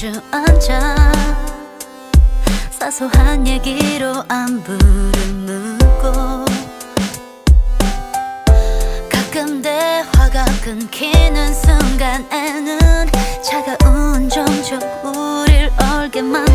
주저앉아. 사소한 얘기로 안부를 묻고. 가끔 대화가 끊기는 순간에는 차가운 정적 우릴 얼게 만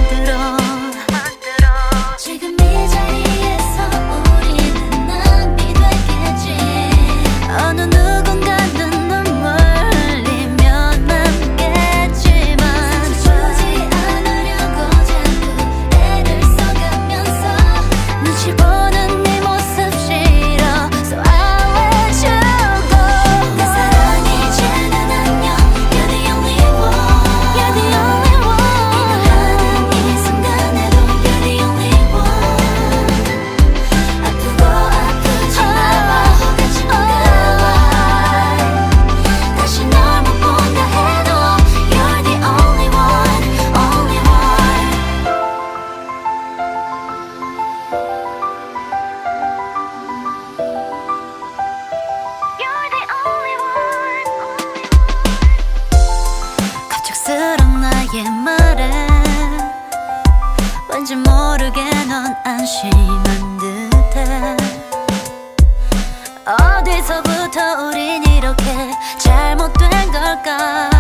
나에게 말해. 왠지 모르게 넌 안심한 듯해. 어디서부터 우린 이렇게 잘못된 걸까?